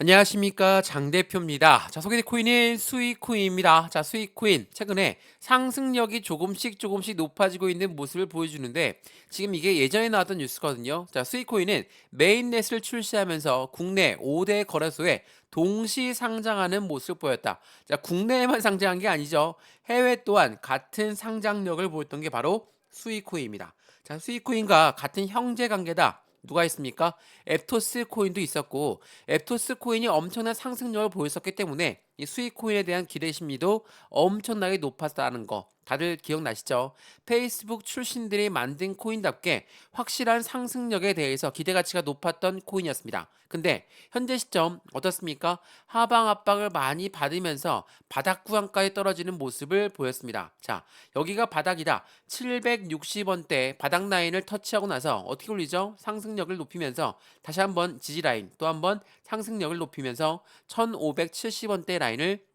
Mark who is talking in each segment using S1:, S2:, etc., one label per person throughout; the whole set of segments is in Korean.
S1: 안녕하십니까 장 대표입니다. 자 소개된 코인은 수익 코인입니다. 자 수익 코인 최근에 상승력이 조금씩 조금씩 높아지고 있는 모습을 보여주는데 지금 이게 예전에 나왔던 뉴스거든요. 자 수익 코인은 메인넷을 출시하면서 국내 5대 거래소에 동시 상장하는 모습을 보였다. 자 국내에만 상장한 게 아니죠. 해외 또한 같은 상장력을 보였던 게 바로 수익 코인입니다. 자 수익 코인과 같은 형제 관계다. 누가 있습니까? 앱토스 코인도 있었고 앱토스 코인이 엄청난 상승력을 보였었기 때문에 이 수익 코인에 대한 기대 심리도 엄청나게 높았다는 거 다들 기억나시죠? 페이스북 출신들이 만든 코인답게 확실한 상승력에 대해서 기대 가치가 높았던 코인이었습니다. 근데 현재 시점 어떻습니까? 하방 압박을 많이 받으면서 바닥 구간까지 떨어지는 모습을 보였습니다. 자, 여기가 바닥이다. 760원대 바닥 라인을 터치하고 나서 어떻게 올리죠? 상승력을 높이면서 다시 한번 지지 라인, 또 한번 상승력을 높이면서 1570원대 라인을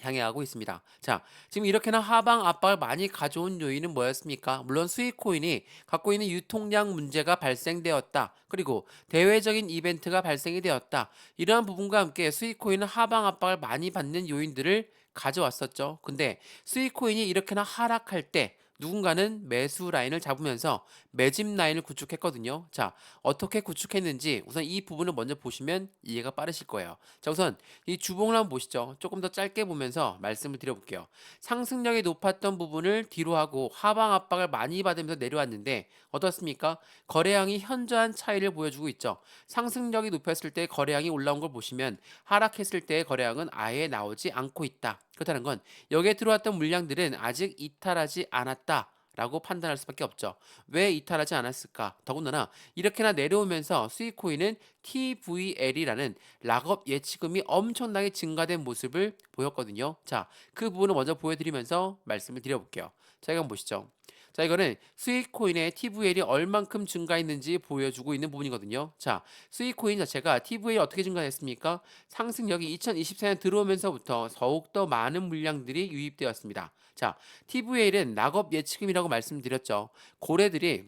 S1: 향해 가고 있습니다. 자, 지금 이렇게나 하방 압박을 많이 가져온 요인은 뭐였습니까? 물론 수익 코인이 갖고 있는 유통량 문제가 발생되었다. 그리고 대외적인 이벤트가 발생이 되었다. 이러한 부분과 함께 수익 코인은 하방 압박을 많이 받는 요인들을 가져왔었죠. 근데 수익 코인이 이렇게나 하락할 때 누군가는 매수 라인을 잡으면서 매집 라인을 구축했거든요. 자, 어떻게 구축했는지 우선 이 부분을 먼저 보시면 이해가 빠르실 거예요. 자, 우선 이 주봉을 한번 보시죠. 조금 더 짧게 보면서 말씀을 드려볼게요. 상승력이 높았던 부분을 뒤로 하고 하방 압박을 많이 받으면서 내려왔는데 어떻습니까? 거래량이 현저한 차이를 보여주고 있죠. 상승력이 높였을 때 거래량이 올라온 걸 보시면 하락했을 때 거래량은 아예 나오지 않고 있다. 그렇다는 건 여기에 들어왔던 물량들은 아직 이탈하지 않았다. 라고 판단할 수밖에 없죠. 왜 이탈하지 않았을까? 더군다나 이렇게나 내려오면서 수익 코인은 TVL이라는 락업 예치금이 엄청나게 증가된 모습을 보였거든요. 자, 그 부분을 먼저 보여드리면서 말씀을 드려볼게요. 자, 한번 보시죠. 자, 이거는 수익 코인의 TVL이 얼만큼 증가했는지 보여주고 있는 부분이거든요. 자, 수익 코인 자체가 TVL이 어떻게 증가했습니까? 상승력이 2024년 들어오면서부터 더욱더 많은 물량들이 유입되었습니다. 자, TVL은 낙업 예치금이라고 말씀드렸죠. 고래들이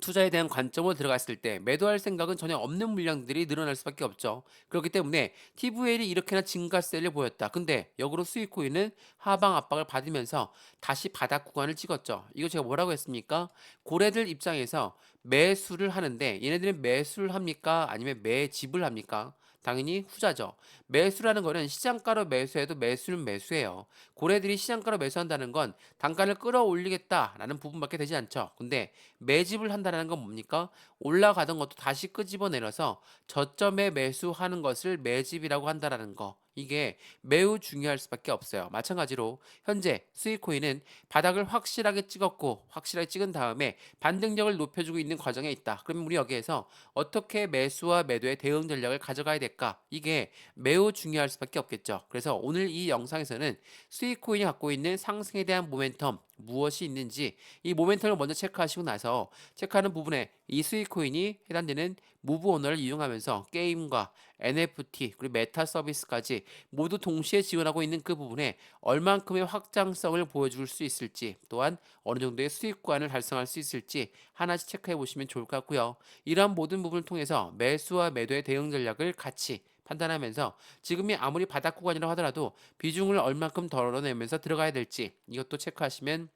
S1: 투자에 대한 관점으로 들어갔을 때 매도할 생각은 전혀 없는 물량들이 늘어날 수밖에 없죠. 그렇기 때문에 TVL이 이렇게나 증가세를 보였다. 근데 역으로 수익 코인은 하방 압박을 받으면서 다시 바닥 구간을 찍었죠. 이거 제가 뭐라고 했습니까? 고래들 입장에서 매수를 하는데 얘네들은 매수를 합니까? 아니면 매집을 합니까? 당연히 후자죠. 매수라는 거는 시장가로 매수해도 매수는 매수예요. 고래들이 시장가로 매수한다는 건 단가를 끌어올리겠다라는 부분밖에 되지 않죠. 근데 매집을 한다는 건 뭡니까? 올라가던 것도 다시 끄집어내려서 저점에 매수하는 것을 매집이라고 한다라는 거. 이게 매우 중요할 수밖에 없어요. 마찬가지로 현재 스위코인은 바닥을 확실하게 찍었고 확실하게 찍은 다음에 반등력을 높여주고 있는 과정에 있다. 그러면 우리 여기에서 어떻게 매수와 매도의 대응 전략을 가져가야 될까? 이게 매우 중요할 수밖에 없겠죠. 그래서 오늘 이 영상에서는 스위코인이 갖고 있는 상승에 대한 모멘텀 무엇이 있는지 이 모멘텀을 먼저 체크하시고 나서 체크하는 부분에 이 수익 코인이 해당되는 무브 오너를 이용하면서 게임과 NFT 그리고 메타 서비스까지 모두 동시에 지원하고 있는 그 부분에 얼만큼의 확장성을 보여줄 수 있을지 또한 어느 정도의 수익관을 달성할 수 있을지 하나씩 체크해 보시면 좋을 것 같고요. 이러한 모든 부분을 통해서 매수와 매도의 대응 전략을 같이 판단하면서 지금이 아무리 바닥 구간이라 하더라도 비중을 얼만큼 덜어내면서 들어가야 될지 이것도 체크하시면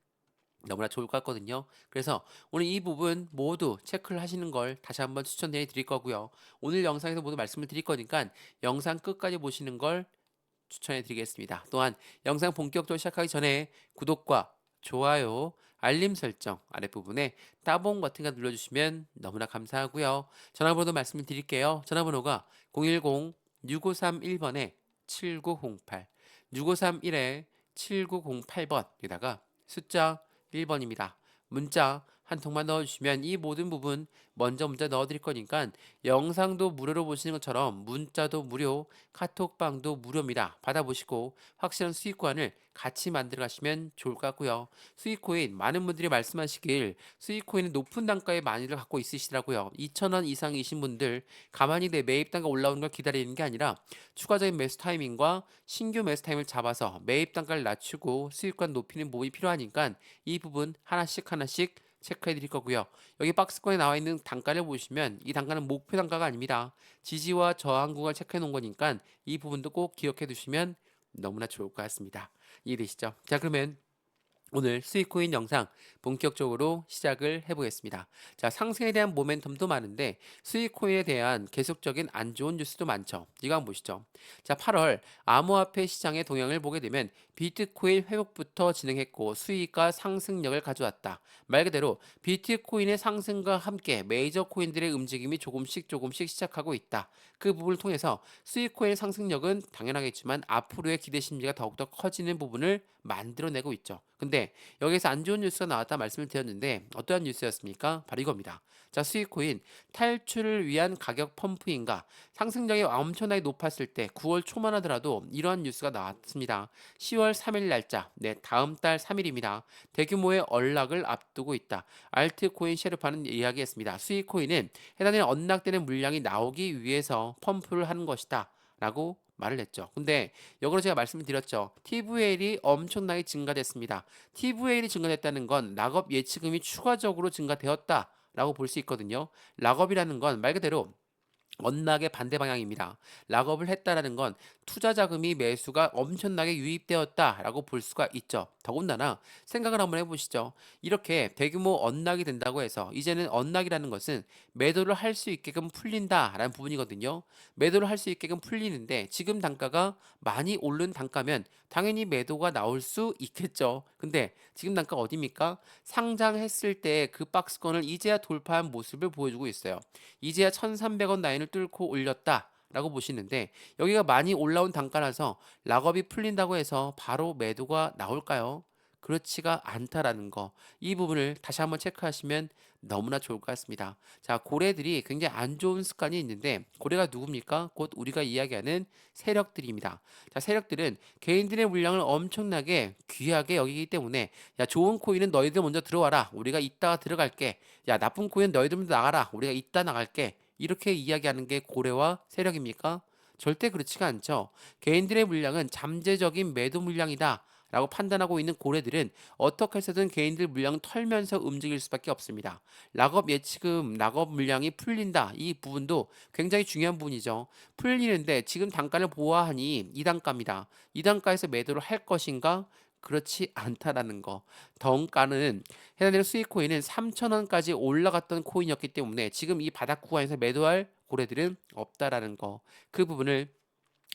S1: 너무나 좋을 것 같거든요. 그래서 오늘 이 부분 모두 체크를 하시는 걸 다시 한번 추천해 드릴 거고요. 오늘 영상에서 모두 말씀을 드릴 거니까 영상 끝까지 보시는 걸 추천해 드리겠습니다. 또한 영상 본격적으로 시작하기 전에 구독과 좋아요, 알림 설정 아랫부분에 따봉 버튼 가 눌러주시면 너무나 감사하고요. 전화번호 말씀을 드릴게요. 전화번호가 010-6531번에 7908, 6531에 7908번에다가 숫자 1번입니다. 문자 한 통만 넣어주시면 이 모든 부분 먼저 문자 넣어드릴 거니까 영상도 무료로 보시는 것처럼 문자도 무료, 카톡방도 무료입니다. 받아보시고 확실한 수익관을 같이 만들어 가시면 좋을 것 같고요. 수익코인 많은 분들이 말씀하시길 수익코인은 높은 단가의 많이를 갖고 있으시더라고요. 2,000원 이상이신 분들 가만히 내 매입 단가 올라오는 걸 기다리는 게 아니라 추가적인 매수 타이밍과 신규 매수 타임을 잡아서 매입 단가를 낮추고 수익관 높이는 부분이 필요하니까 이 부분 하나씩 하나씩 체크해 드릴 거고요. 여기 박스권에 나와 있는 단가를 보시면 이 단가는 목표 단가가 아닙니다. 지지와 저항 구간을 체크해 놓은 거니까 이 부분도 꼭 기억해 두시면 너무나 좋을 것 같습니다. 이해되시죠? 자, 그러면 오늘 수익코인 영상 본격적으로 시작을 해보겠습니다. 자, 상승에 대한 모멘텀도 많은데 수익코인에 대한 계속적인 안 좋은 뉴스도 많죠. 이거 한번 보시죠. 자, 8월 암호화폐 시장의 동향을 보게 되면 비트코인 회복부터 진행했고 수익과 상승력을 가져왔다. 말 그대로 비트코인의 상승과 함께 메이저 코인들의 움직임이 조금씩 조금씩 시작하고 있다. 그 부분을 통해서 수익코인의 상승력은 당연하겠지만 앞으로의 기대 심리가 더욱더 커지는 부분을 만들어내고 있죠. 근데 여기서 안 좋은 뉴스가 나왔다 말씀을 드렸는데 어떠한 뉴스였습니까? 바로 이겁니다. 자, 수익코인 탈출을 위한 가격 펌프인가? 상승력이 엄청나게 높았을 때 9월 초만 하더라도 이러한 뉴스가 나왔습니다. 10월 3일 날짜, 네, 다음 달 3일입니다. 대규모의 언락을 앞두고 있다. 알트코인 셰르파는 이야기했습니다. 수익코인은 해당되는 언락되는 물량이 나오기 위해서 펌프를 하는 것이다. 라고 말을 했죠. 근데 역으로 제가 말씀을 드렸죠. TVL이 엄청나게 증가됐습니다. TVL이 증가됐다는 건 락업 예치금이 추가적으로 증가되었다. 라고 볼 수 있거든요. 락업이라는 건 말 그대로 언락의 반대 방향입니다. 락업을 했다라는 건 투자 자금이 매수가 엄청나게 유입되었다라고 볼 수가 있죠. 더군다나 생각을 한번 해보시죠. 이렇게 대규모 언락이 된다고 해서 이제는 언락이라는 것은 매도를 할 수 있게끔 풀린다라는 부분이거든요. 매도를 할 수 있게끔 풀리는데 지금 단가가 많이 오른 단가면 당연히 매도가 나올 수 있겠죠. 근데 지금 단가 어디입니까? 상장했을 때 그 박스권을 이제야 돌파한 모습을 보여주고 있어요. 이제야 1,300원 라인을 뚫고 올렸다. 라고 보시는데 여기가 많이 올라온 단가라서 락업이 풀린다고 해서 바로 매도가 나올까요? 그렇지가 않다라는 거. 이 부분을 다시 한번 체크하시면 너무나 좋을 것 같습니다. 자, 고래들이 굉장히 안 좋은 습관이 있는데 고래가 누굽니까? 곧 우리가 이야기하는 세력들입니다. 자, 세력들은 개인들의 물량을 엄청나게 귀하게 여기기 때문에 야, 좋은 코인은 너희들 먼저 들어와라. 우리가 이따가 들어갈게. 야, 나쁜 코인은 너희들 먼저 나가라. 우리가 이따 나갈게. 이렇게 이야기하는 게 고래와 세력입니까? 절대 그렇지가 않죠. 개인들의 물량은 잠재적인 매도 물량이다. 라고 판단하고 있는 고래들은 어떻게 해서든 개인들 물량을 털면서 움직일 수밖에 없습니다. 락업 예치금, 락업 물량이 풀린다. 이 부분도 굉장히 중요한 부분이죠. 풀리는데 지금 단가를 보아하니 이 단가입니다. 이 단가에서 매도를 할 것인가? 그렇지 않다라는 거. 덩가는 해당되는 수익 코인은 3,000원까지 올라갔던 코인이었기 때문에 지금 이 바닥 구간에서 매도할 고래들은 없다라는 거. 그 부분을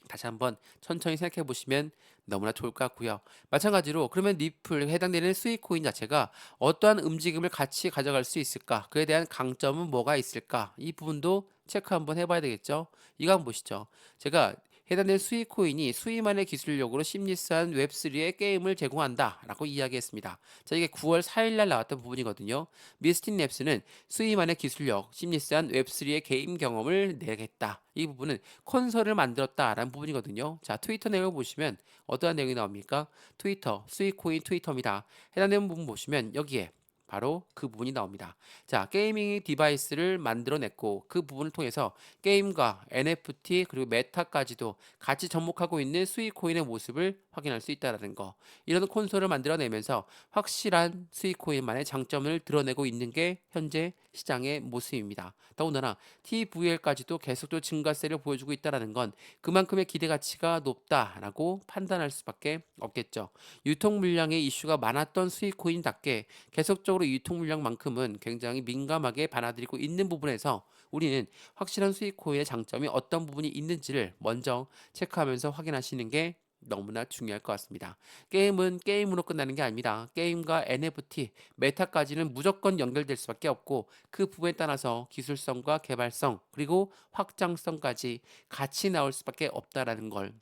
S1: 다시 한번 천천히 생각해 보시면 너무나 좋을 것 같고요. 마찬가지로 그러면 리플 해당되는 수익 코인 자체가 어떠한 움직임을 같이 가져갈 수 있을까? 그에 대한 강점은 뭐가 있을까? 이 부분도 체크 한번 해봐야 되겠죠. 이거 한번 보시죠. 제가 해당되는 수익 코인이 수익만의 기술력으로 심리스한 웹3의 게임을 제공한다 라고 이야기했습니다. 자, 이게 9월 4일 날 나왔던 부분이거든요. 미스틴 랩스는 수익만의 기술력, 심리스한 웹3의 게임 경험을 내겠다. 이 부분은 콘솔을 만들었다라는 부분이거든요. 자, 트위터 내용을 보시면 어떠한 내용이 나옵니까? 트위터, 수익 코인 트위터입니다. 해당되는 부분 보시면 여기에 바로 그 부분이 나옵니다. 자, 게이밍 디바이스를 만들어냈고 그 부분을 통해서 게임과 NFT 그리고 메타까지도 같이 접목하고 있는 수익 코인의 모습을 확인할 수 있다는 거. 이런 콘솔을 만들어내면서 확실한 수익 코인만의 장점을 드러내고 있는 게 현재 시장의 모습입니다. 더군다나 TVL까지도 계속적으로 증가세를 보여주고 있다는 건 그만큼의 기대 가치가 높다라고 판단할 수밖에 없겠죠. 유통 물량의 이슈가 많았던 수익 코인답게 계속적으로 유통 물량만큼은 굉장히 민감하게 받아들이고 있는 부분에서 우리는 확실한 수익 코인의 장점이 어떤 부분이 있는지를 먼저 체크하면서 확인하시는 게 너무나 중요할 것 같습니다. 게임은 게임으로 끝나는 게 아닙니다. 게임과 NFT, 메타까지는 무조건 연결될 수밖에 없고 그 부분에 따라서 기술성과 개발성 그리고 확장성까지 같이 나올 수밖에 없다라는 걸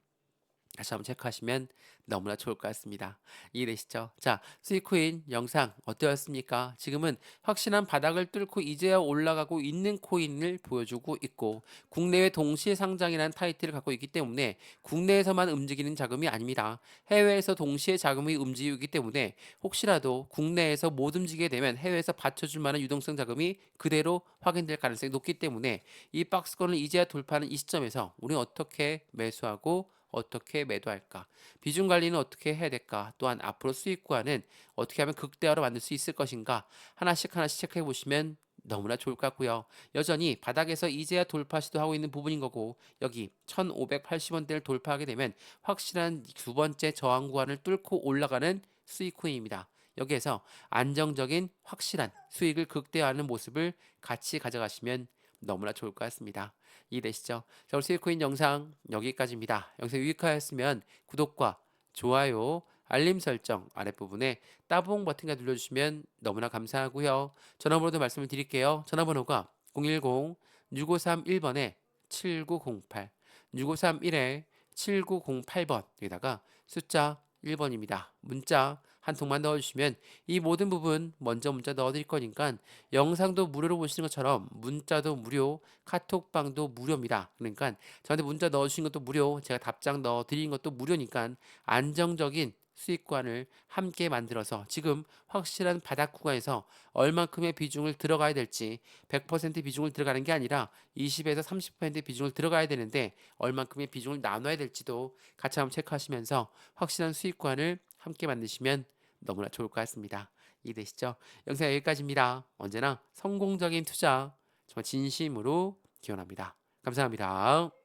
S1: 다시 한번 체크하시면 너무나 좋을 것 같습니다. 이해되시죠? 자, 스위코인 영상 어떠셨습니까? 지금은 확실한 바닥을 뚫고 이제야 올라가고 있는 코인을 보여주고 있고 국내외 동시에 상장이라는 타이틀을 갖고 있기 때문에 국내에서만 움직이는 자금이 아닙니다. 해외에서 동시에 자금이 움직이기 때문에 혹시라도 국내에서 못 움직이게 되면 해외에서 받쳐줄 만한 유동성 자금이 그대로 확인될 가능성이 높기 때문에 이 박스권을 이제야 돌파하는 이 시점에서 우리는 어떻게 매수하고 어떻게 매도할까? 비중 관리는 어떻게 해야 될까? 또한 앞으로 수익 구간은 어떻게 하면 극대화로 만들 수 있을 것인가? 하나씩 하나씩 체크해 보시면 너무나 좋을 것 같고요. 여전히 바닥에서 이제야 돌파 시도하고 있는 부분인 거고 여기 1580원대를 돌파하게 되면 확실한 두 번째 저항 구간을 뚫고 올라가는 수익 코인입니다. 여기에서 안정적인 확실한 수익을 극대화하는 모습을 같이 가져가시면 너무나 좋을 것 같습니다. 이해되시죠? 자, 오늘 수익코인 영상 여기까지입니다. 영상 유익하였으면 구독과 좋아요, 알림 설정 아랫부분에 따봉 버튼까지 눌러주시면 너무나 감사하고요. 전화번호도 말씀을 드릴게요. 전화번호가 010-6531번에 7908, 6531에 7908번 여기다가 숫자 1번입니다. 문자 한 통만 넣어주시면 이 모든 부분 먼저 문자 넣어드릴 거니까 영상도 무료로 보시는 것처럼 문자도 무료, 카톡방도 무료입니다. 그러니까 저한테 문자 넣어주신 것도 무료, 제가 답장 넣어드린 것도 무료니까 안정적인 수익관을 함께 만들어서 지금 확실한 바닥 구간에서 얼만큼의 비중을 들어가야 될지 100% 비중을 들어가는 게 아니라 20에서 30% 비중을 들어가야 되는데 얼만큼의 비중을 나눠야 될지도 같이 한번 체크하시면서 확실한 수익관을 함께 만드시면 너무나 좋을 것 같습니다. 이해되시죠? 영상 여기까지입니다. 언제나 성공적인 투자 정말 진심으로 기원합니다. 감사합니다.